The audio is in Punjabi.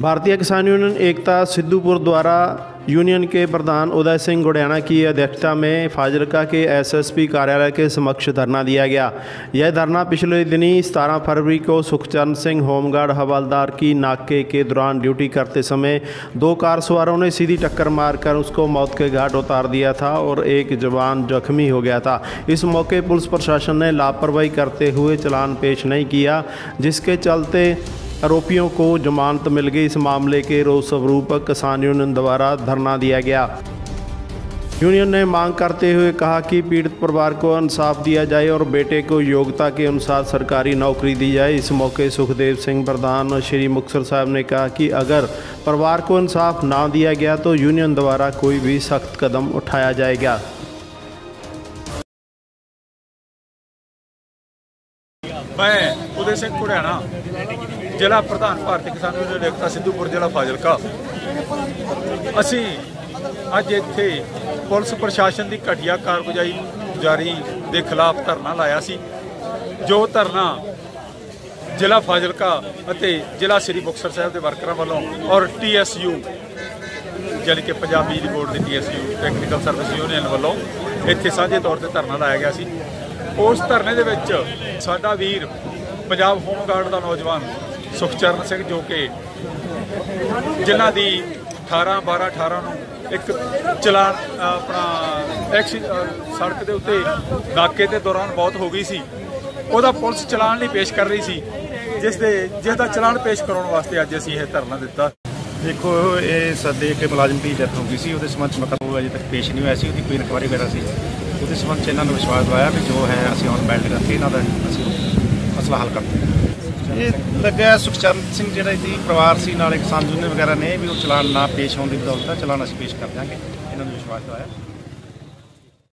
भारतीय किसान यूनियन एकता सिद्धूपुर द्वारा यूनियन के प्रधान उदय सिंह गुड़ियाना की अध्यक्षता में फाजिलका के एसएसपी कार्यालय के समक्ष धरना दिया गया। यह धरना पिछले दिनी 17 फरवरी को सुखचंद सिंह होमगार्ड हवलदार की नाके के दौरान ड्यूटी करते समय दो कार सवारों ने सीधी टक्कर मारकर उसको मौत के घाट उतार दिया था और एक जवान जख्मी हो गया था। इस मौके पुलिस प्रशासन ने लापरवाही करते हुए चलान पेश नहीं किया, जिसके चलते आरोपियों को जमानत मिल गई। इस मामले के रोज स्वरूप किसान यूनियन द्वारा धरना दिया गया। यूनियन ने मांग करते हुए कहा कि पीड़ित परिवार को इंसाफ दिया जाए और बेटे को योग्यता के अनुसार सरकारी नौकरी दी जाए। इस मौके सुखदेव सिंह प्रधान श्री मुक्सर साहब ने कहा कि अगर परिवार को इंसाफ ना दिया गया तो यूनियन द्वारा कोई भी सख्त कदम उठाया जाएगा। मैं उदय सिंह खुड़ियाना ਜ਼ਿਲ੍ਹਾ ਪ੍ਰਧਾਨ ਭਾਰਤੀ ਕਿਸਾਨ ਯੂਨੀਅਨ ਏਕਤਾ ਸਿੱਧੂਪੁਰ, ਜ਼ਿਲ੍ਹਾ ਫਾਜ਼ਿਲਕਾ। ਅਸੀਂ ਅੱਜ ਇੱਥੇ ਪੁਲਿਸ ਪ੍ਰਸ਼ਾਸਨ ਦੀ ਘਟੀਆ ਕਾਰਗੁਜ਼ਾਰੀ ਜਾਰੀ ਦੇ ਖਿਲਾਫ ਧਰਨਾ ਲਾਇਆ ਸੀ। ਜੋ ਧਰਨਾ ਜ਼ਿਲ੍ਹਾ ਫਾਜ਼ਿਲਕਾ ਅਤੇ ਜ਼ਿਲ੍ਹਾ ਸ੍ਰੀ ਮੁਕਤਸਰ ਸਾਹਿਬ ਦੇ ਵਰਕਰਾਂ ਵੱਲੋਂ ਔਰ ਟੀਐਸਯੂ ਜਾਣੀ ਕਿ ਪੰਜਾਬ ਬਿਜਲੀ ਬੋਰਡ ਦੀ ਟੀਐਸਯੂ ਟੈਕਨੀਕਲ ਸਰਵਿਸ ਯੂਨੀਅਨ ਵੱਲੋਂ ਇੱਥੇ ਸਾਂਝੇ ਤੌਰ ਤੇ ਧਰਨਾ ਲਾਇਆ ਗਿਆ ਸੀ। ਉਸ ਧਰਨੇ ਦੇ ਵਿੱਚ ਸਾਡਾ ਵੀਰ ਪੰਜਾਬ ਹੋਮ ਗਾਰਡ ਦਾ ਨੌਜਵਾਨ ਸੁਖਚਰਨ ਸਿੰਘ ਜੋ ਕਿ ਜਿਨ੍ਹਾਂ ਦੀ 18 12 18 ਨੂੰ ਇੱਕ ਚਲਾਨ ਆਪਣਾ ਐਕਸੀ ਸੜਕ ਦੇ ਉੱਤੇ ਨਾਕੇ ਦੇ ਦੌਰਾਨ ਬਹੁਤ ਹੋ ਗਈ ਸੀ। ਉਹਦਾ ਪੁਲਿਸ ਚਲਾਨ ਲਈ ਪੇਸ਼ ਕਰ ਰਹੀ ਸੀ। ਜਿਸ ਦੇ, ਜਿਸ ਦਾ ਚਲਾਨ ਪੇਸ਼ ਕਰਾਉਣ ਵਾਸਤੇ ਅੱਜ ਅਸੀਂ ਇਹ ਧਰਨਾ ਦਿੱਤਾ। ਦੇਖੋ, ਇਹ ਸਾਡੇ ਇੱਕ ਮੁਲਾਜ਼ਮ ਦੀ ਡੈਥ ਹੋ ਗਈ ਸੀ। ਉਹਦੇ ਸੰਬੰਧ ਚ ਮਤਲਬ ਅਜੇ ਤੱਕ ਪੇਸ਼ ਨਹੀਂ ਹੋਇਆ ਸੀ। ਉਹਦੀ ਕੋਈ ਇਨਕੁਆਇਰੀ ਵਗੈਰਾ ਸੀ। ਉਹਦੇ ਸੰਬੰਧ ਚ ਇਹਨਾਂ ਨੂੰ ਵਿਸ਼ਵਾਸ ਦਵਾਇਆ ਵੀ ਜੋ ਹੈ, ਅਸੀਂ ਹੁਣ ਬੈਲਟ ਕਰਕੇ ਇਹਨਾਂ ਦਾ ਅਸੀਂ ਮਸਲਾ ਹੱਲ ਕਰਦੇ ਹਾਂ ਇਹ ਲੱਗਿਆ ਸੁਖਚਰਨ ਸਿੰਘ ਜਿਹੜਾ ਇਹਦੀ ਪਰਿਵਾਰ ਸੀ, ਨਾਲੇ ਕਿਸਾਨ ਯੂਨੀਅਨ ਵਗੈਰਾ ਨੇ ਵੀ ਉਹ ਚਲਾਨ ਨਾ ਪੇਸ਼ ਹੋਣ ਦੀ ਬਦੌਲਤ ਚਲਾਨ ਅਸੀਂ ਪੇਸ਼ ਕਰ ਦਿਆਂਗੇ। ਇਹਨਾਂ ਨੂੰ ਵਿਸ਼ਵਾਸ ਦਵਾਇਆ।